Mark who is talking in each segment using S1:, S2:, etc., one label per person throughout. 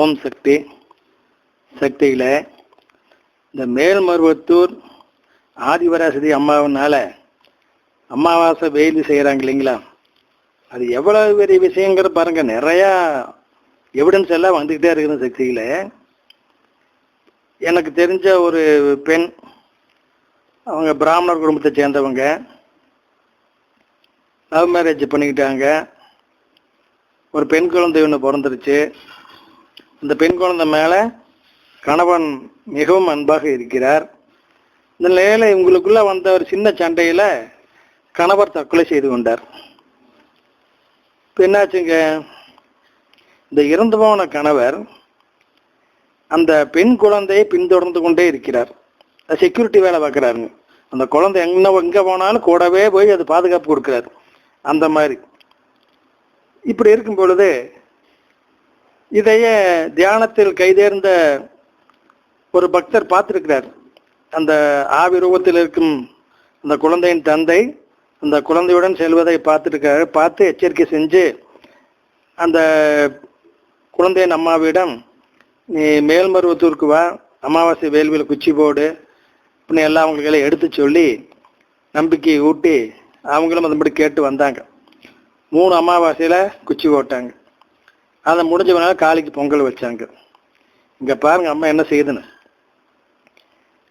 S1: ஓம் சக்தி சக்தியில் இந்த மேல்மருவத்தூர் ஆதிவராசதி அம்மாவனால அமாவாசை வெயில் செய்கிறாங்க இல்லைங்களா? அது எவ்வளவு பெரிய விஷயங்கிற பாருங்கள் நிறையா எவிடன்ஸ் எல்லாம் வந்துக்கிட்டே இருக்குது சக்தியில். எனக்கு தெரிஞ்ச ஒரு பெண் அவங்க பிராமணர் குடும்பத்தை சேர்ந்தவங்க. லவ் மேரேஜ் பண்ணிக்கிட்டாங்க. ஒரு பெண் குழந்தை ஒன்று பிறந்துருச்சு. இந்த பெண் குழந்தை மேலே கணவன் மிகவும் அன்பாக இருக்கிறார். இந்த நிலையில் இவங்களுக்குள்ளே வந்த ஒரு சின்ன சண்டையில் கணவர் தற்கொலை செய்து கொண்டார். இப்போ என்னாச்சுங்க? இந்த இறந்து போன கணவர் அந்த பெண் குழந்தையை பின்தொடர்ந்து கொண்டே இருக்கிறார். செக்யூரிட்டி வேலை பார்க்குறாருங்க. அந்த குழந்தை எங்கே எங்கே போனாலும் கூடவே போய் அது பாதுகாப்பு கொடுக்குறாரு. அந்த மாதிரி. இப்படி இருக்கும் பொழுது இதையே தியானத்தில் கைதேர்ந்த ஒரு பக்தர் பார்த்துருக்கிறார். அந்த ஆவி ரூபத்தில் இருக்கும் அந்த குழந்தையின் தந்தை அந்த குழந்தையுடன் செல்வதை பார்த்துருக்காரு பார்த்து எச்சரிக்கை செஞ்சு அந்த குழந்தையின் அம்மாவிடம் நீ மேல்மருவத்தூருக்கு வா அமாவாசை வேள்வியில் குச்சி போடு இப்படின்னு எல்லாம் அவங்களுக்கெல்லாம் எடுத்து சொல்லி நம்பிக்கையை ஊட்டி அவங்களும் அதன்படி கேட்டு வந்தாங்க. மூணு அமாவாசையில் குச்சி போட்டாங்க. அதை முடிஞ்சவனால காளிக்கு பொங்கல் வச்சாங்க. இங்கே பாருங்க அம்மா என்ன செய்யுதுன்னு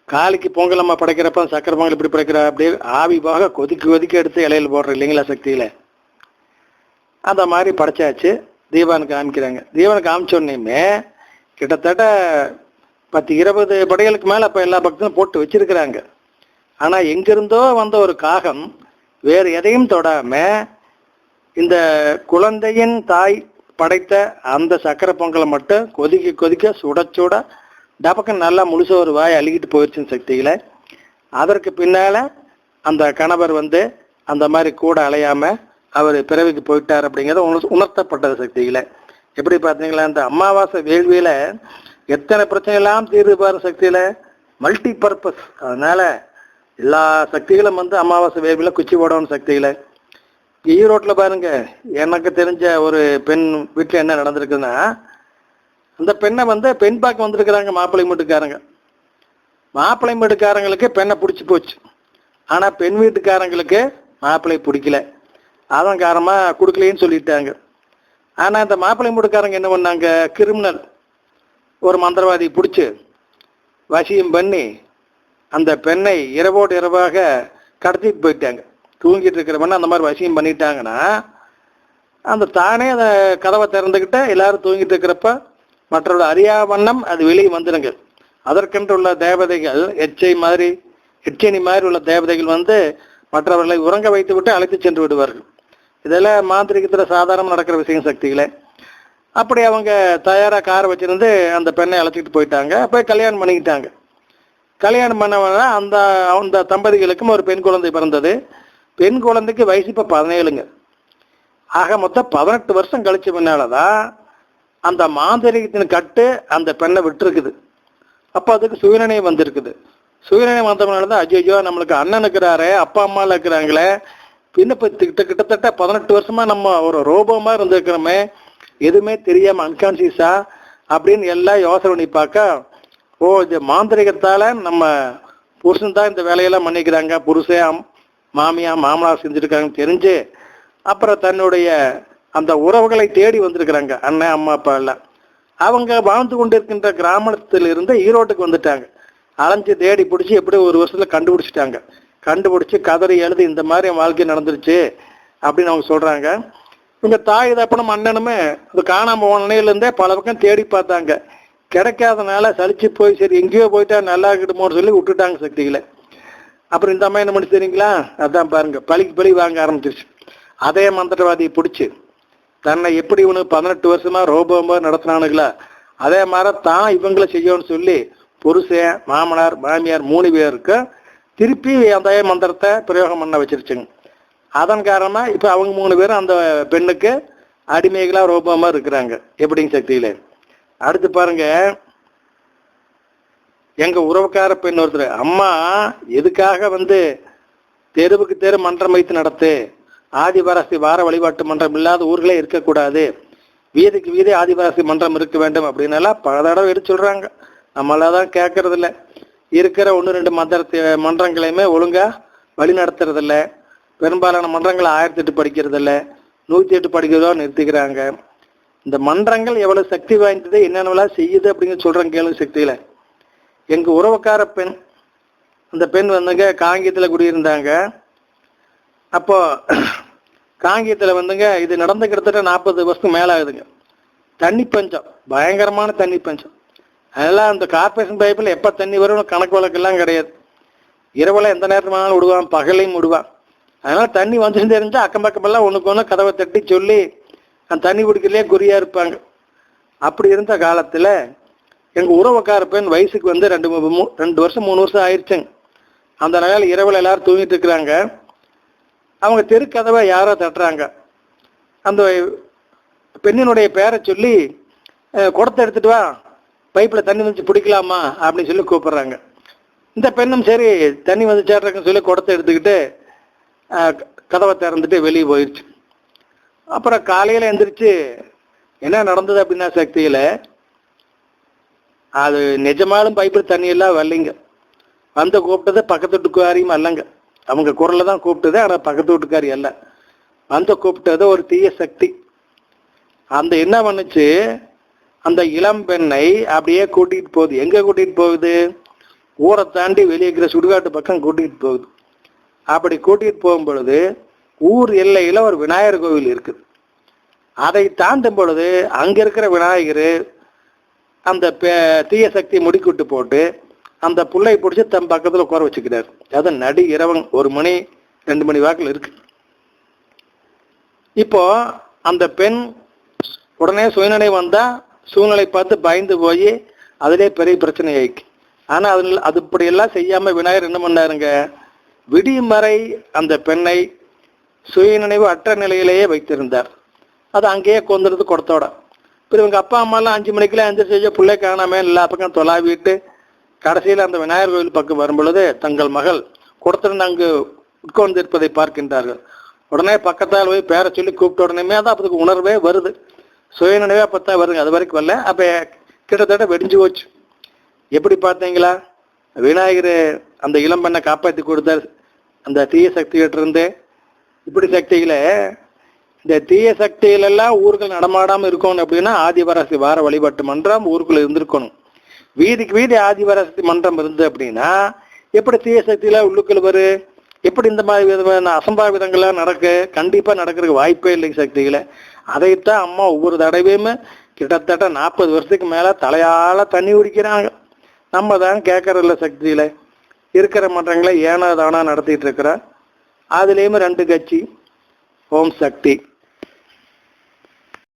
S1: காளிக்கு பொங்கல் அம்மா படைக்கிறப்ப சக்கரை பொங்கல் இப்படி படைக்கிறா அப்படியே ஆவி போக கொதிக்க கொதிக்க எடுத்து இலையில போடுற இல்லைங்களா சக்தியில். அந்த மாதிரி படைச்சாச்சு. தீபாவனுக்கு காமிக்கிறாங்க. தீபாவனுக்கு காமிச்சோடனேயுமே கிட்டத்தட்ட பத்து இருபது படைகளுக்கு மேலே அப்போ எல்லா பக்தரும் போட்டு வச்சிருக்கிறாங்க. ஆனால் எங்கிருந்தோ வந்த ஒரு காகம் வேறு எதையும் தொடாமல் இந்த குழந்தையின் தாய் படைத்த அந்த சக்கரை பொங்கலை மட்டும் கொதிக்க கொதிக்க சுட சுட டபக்கம் நல்லா முழுச ஒரு வாய் அழுகிட்டு போயிடுச்சுன்னு சக்திகளை அதற்கு பின்னால அந்த கணவர் வந்து அந்த மாதிரி கூட அலையாமல் அவர் பிறவிக்கு போயிட்டார் அப்படிங்கிறத உணர் உணர்த்தப்பட்டது சக்திகளை எப்படி பார்த்தீங்களா அந்த அமாவாசை வேள்வியில் எத்தனை பிரச்சனை எல்லாம் தீர்வு பாரு சக்தியில்? மல்டி பர்பஸ் அதனால் எல்லா சக்திகளும் வந்து அமாவாசை வேள்வியில் குச்சி போடணும் சக்திகளை ஈரோட்டில் பாருங்க எனக்கு தெரிஞ்ச ஒரு பெண் வீட்டில் என்ன நடந்திருக்குன்னா அந்த பெண்ணை வந்து பெண் பார்க்க வந்திருக்கிறாங்க மாப்பிள்ளை வீட்டுக்காரங்க. மாப்பிள்ளை வீட்டுக்காரங்களுக்கு பெண்ணை பிடிச்சி போச்சு. ஆனால் பெண் வீட்டுக்காரங்களுக்கு மாப்பிள்ளை பிடிக்கல. அதன் காரணமாக கொடுக்கலைன்னு சொல்லிட்டாங்க. ஆனால் இந்த மாப்பிள்ளை வீட்டுக்காரங்க என்ன பண்ணாங்க? கிரிமினல் ஒரு மந்திரவாதி பிடிச்சி வசியம் பண்ணி அந்த பெண்ணை இரவோடு இரவாக கடத்திட்டு போயிட்டாங்க. தூங்கிட்டு இருக்கிற அந்த மாதிரி வசியம் பண்ணிட்டாங்கன்னா அந்த தானே அந்த கதவை திறந்துக்கிட்ட எல்லாரும் தூங்கிட்டு இருக்கிறப்ப மற்றவர்கள் அறியா வண்ணம் அது வெளியே வந்துடுங்க அதற்கென்று உள்ள தேவதைகள் எச்சை மாதிரி எச்சனி மாதிரி உள்ள தேவதைகள் வந்து மற்றவர்களை உறங்க வைத்து விட்டு அழைத்து சென்று விடுவார்கள். இதெல்லாம் மாந்திரிகத்தில் சாதாரணம் நடக்கிற விஷயம் சக்திகளே. அப்படி அவங்க தயாராக காரை வச்சுருந்து அந்த பெண்ணை அழைச்சிட்டு போயிட்டாங்க. போய் கல்யாணம் பண்ணிக்கிட்டாங்க. கல்யாணம் பண்ணவன அந்த அந்த தம்பதிகளுக்கும் ஒரு பெண் குழந்தை பிறந்தது. பெண் குழந்தைக்கு வயசு இப்போ பதினேழுங்க. ஆக மொத்தம் பதினெட்டு வருஷம் கழிச்ச பின்னால தான் அந்த மாந்திரிகத்தின் கட்டு அந்த பெண்ணை விட்டுருக்குது. அப்போ அதுக்கு சுயநினைவு வந்திருக்குது. சுயநினைவு வந்தவனால தான் அஜய்யோ நம்மளுக்கு அண்ணன் இருக்கிறாரே அப்பா அம்மாவில் இருக்கிறாங்களே. பின்ன இப்போ கிட்ட கிட்டத்தட்ட பதினெட்டு வருஷமாக நம்ம ஒரு ரோபோமா இருந்திருக்கிறோமே. எதுவுமே தெரியாமல் அன்கான்சியஸாக அப்படின்னு எல்லாம் யோசனை பண்ணி பார்க்க ஓ இது மாந்திரிகத்தால் நம்ம புருஷன் தான் இந்த வேலையெல்லாம் பண்ணிக்கிறாங்க புருஷன் மாமியா மாமனார் செஞ்சுருக்காங்கன்னு தெரிஞ்சு அப்புறம் தன்னுடைய அந்த உறவுகளை தேடி வந்திருக்கிறாங்க அண்ணன் அம்மா அப்பா எல்லாம். அவங்க வாழ்ந்து கொண்டிருக்கின்ற கிராமத்திலிருந்து ஈரோட்டுக்கு வந்துட்டாங்க. அலைஞ்சு தேடி பிடிச்சி எப்படி ஒரு வருஷத்தில் கண்டுபிடிச்சிட்டாங்க. கண்டுபிடிச்சி கதறி எழுதி இந்த மாதிரி என் வாழ்க்கை நடந்துருச்சு அப்படின்னு அவங்க சொல்கிறாங்க இவங்க தாய் தப்பனும் அண்ணனுமே அது காணாமல் உடனேலேருந்தே பல பக்கம் தேடி பார்த்தாங்க. கிடைக்காதனால சலிச்சு போய் சரி எங்கேயோ போயிட்டா நல்லா இருக்கட்டுமோன்னு சொல்லி விட்டுட்டாங்க சக்திகளை. அப்புறம் இந்த அம்மா என்ன பண்ணி தெரியுங்களா? அதான் பாருங்க பழிக்கு பழி வாங்க ஆரம்பிச்சிருச்சு. அதே மந்திரவாதியை பிடிச்சி தன்னை எப்படி இவனுக்கு பதினெட்டு வருஷமா ரோபோமா நடத்தினானுங்களா? அதே மாதிரி தான் இவங்களை செய்யணும்னு சொல்லி புருஷன் மாமனார் மாமியார் மூணு பேருக்கு திருப்பி அந்த மந்திரத்தை பிரயோகம் பண்ண வச்சிருச்சுங்க. அதன் காரணமா இப்ப அவங்க மூணு பேரும் அந்த பெண்ணுக்கு அடிமைகளா ரோபோமா இருக்கிறாங்க எப்படிங்க சக்தியில? அடுத்து பாருங்க எங்க உறவுக்கார பெண் ஒருத்தர் அம்மா எதுக்காக வந்து தெருவுக்கு தெரு மன்றம் வைத்து நடத்து? ஆதிவாரசி வார வழிபாட்டு மன்றம் இல்லாத ஊர்களே இருக்கக்கூடாது. வீதிக்கு வீதி ஆதிவாசி மன்றம் இருக்க வேண்டும் அப்படின்னு எல்லாம் பல தடவை எடுத்து சொல்றாங்க. நம்மளாதான் கேட்கறது இல்லை இருக்கிற ஒன்று ரெண்டு மந்திர மன்றங்களையுமே ஒழுங்கா வழி நடத்துறதில்ல. பெரும்பாலான மன்றங்களை ஆயிரத்தி எட்டு படிக்கிறது இல்ல எட்டு படிக்கிறதோ நிறுத்திக்கிறாங்க. இந்த மன்றங்கள் எவ்வளவு சக்தி வாய்ந்தது என்னென்னலாம் செய்யுது அப்படின்னு சொல்கிறேன் கேளு சக்தியில். எங்க உறவுக்கார பெண் அந்த பெண் வந்துங்க காங்கியத்தில் குடியிருந்தாங்க. அப்போ காங்கியத்தில் வந்துங்க இது நடந்து கிட்டத்தட்ட நாற்பது வருஷத்துக்கு மேலே ஆகுதுங்க. தண்ணி பஞ்சம் பயங்கரமான தண்ணி பஞ்சம். அதெல்லாம் அந்த கார்பரேஷன் பைப்பில் எப்போ தண்ணி வரும்னு கணக்கு வழக்கெல்லாம் கிடையாது. இரவில் எந்த நேரத்துல வேணாலும் விடுவான் பகலையும் விடுவான். அதனால் தண்ணி வந்துட்டு தெரிஞ்சால் அக்கம் பக்கமெல்லாம் ஒன்றுக்கு ஒன்று கதவை தட்டி சொல்லி அந்த தண்ணி குடிக்கிறதுலே குறியாக இருப்பாங்க. அப்படி இருந்த காலத்தில் எங்கள் உறவுக்கார பெண் வயசுக்கு வந்து ரெண்டு மூ- ரெண்டு வருஷம் மூணு வருஷம் ஆயிடுச்சுங்க. அந்த நாள் இரவில் எல்லாரும் தூங்கிட்டு இருக்கிறாங்க. அவங்க தெருக்கதவை யாரோ தட்டுறாங்க. அந்த பெண்ணினுடைய பேரை சொல்லி குடத்தை எடுத்துட்டு வா. பைப்பில் தண்ணி வந்து பிடிக்கலாமா? அப்படின்னு சொல்லி கூப்பிட்றாங்க. இந்த பெண்ணும் சரி தண்ணி வந்து சேர்றதுன்னு சொல்லி குடத்தை எடுத்துக்கிட்டு கதவை திறந்துட்டு வெளியே போயிடுச்சு அப்புறம் காலையில் எந்திரிச்சு என்ன நடந்தது? அப்படின்னா சக்தியில் அது நிஜமாலும் பைப்பில் தண்ணி எல்லாம் வரலைங்க. வந்து கூப்பிட்டது பக்கத்து வீட்டுக்காரியும் அல்லங்க அவங்க குரலை தான் கூப்பிட்டது ஆனால் பக்கத்து வீட்டுக்காரி அல்ல வந்து கூப்பிட்டது ஒரு தீய சக்தி. அந்த என்ன பண்ணுச்சு? அந்த இளம் பெண்ணை அப்படியே கூட்டிகிட்டு போகுது. எங்கே கூட்டிகிட்டு போகுது? ஊரை தாண்டி வெளியே இருக்கிற சுடுகாட்டு பக்கம் கூட்டிகிட்டு போகுது. அப்படி கூட்டிகிட்டு போகும் பொழுது ஊர் எல்லையில் ஒரு விநாயகர் கோவில் இருக்குது. அதை தாண்டும் பொழுது அங்கே இருக்கிற விநாயகர் அந்த தீய சக்தி முடிக்கிட்டு போட்டு அந்த புள்ளை பிடிச்சி தன் பக்கத்தில் உட்கார வச்சுக்கிறார். அது நடு இரவன் ஒரு மணி ரெண்டு மணி வாக்கில் இருக்கு. இப்போ அந்த பெண் உடனே சூழ்நிலை வந்தால் சூழ்நிலை பார்த்து பயந்து போய் அதிலே பெரிய பிரச்சனை ஆயிக்கு ஆனால் அதுல அது இப்படி செய்யாமல் விநாயகர் என்ன பண்ணாருங்க? விடிமறை அந்த பெண்ணை சுயநினைவு அற்ற நிலையிலேயே வைத்திருந்தார். அது அங்கேயே கொந்துடுறது கொடுத்தோட. இப்போ இவங்க அப்பா அம்மாலாம் அஞ்சு மணிக்கெல்லாம் எந்திரிச்சு பிள்ளை காணாமே எல்லா பக்கம் தொலாவிட்டு கடைசியில் அந்த விநாயகர் கோவில் பக்கம் வரும்பொழுது தங்கள் மகள் கொடுத்திருந்து அங்கு உட்கார்ந்திருப்பதை பார்க்கின்றார்கள். உடனே பக்கத்தால் போய் பேரை சொல்லி கூப்பிட்ட உடனே தான் அதுக்கு உணர்வே வருது. சுயநினைவே அப்பத்தான் வருங்க அது வரைக்கும் வரல. அப்போ கிட்டத்தட்ட வெடிஞ்சு போச்சு. எப்படி பார்த்தீங்களா? விநாயகர் அந்த இளம்பெண்ணை காப்பாற்றி கொடுத்தார். அந்த தீய சக்திகிட்ட இருந்து இப்படி சக்திகளை இந்த தீய சக்திகள் எல்லாம் ஊர்கள் நடமாடாம இருக்கணும் அப்படின்னா ஆதிபராசி வார வழிபாட்டு மன்றம் ஊருக்குள்ள இருந்திருக்கணும். வீதிக்கு வீதி ஆதிபராசி மன்றம் இருந்தது அப்படின்னா எப்படி தீய சக்தியெல்லாம் உள்ளுக்குள்ள வரு? எப்படி இந்த மாதிரி விதமான அசம்பாவிதங்கள்லாம் நடக்கு? கண்டிப்பா நடக்கிறதுக்கு வாய்ப்பே இல்லைங்க சக்திகளை அதைத்தான் அம்மா ஒவ்வொரு தடவையுமே கிட்டத்தட்ட நாற்பது வருஷத்துக்கு மேல தலையால தண்ணி குடிக்கிறாங்க. நம்ம தான் கேட்கறதில்ல சக்தியில். இருக்கிற மன்றங்களை ஏனோ தானா நடத்திட்டு இருக்கிற. அதுலேயுமே ரெண்டு கட்சி ஓம் சக்தி.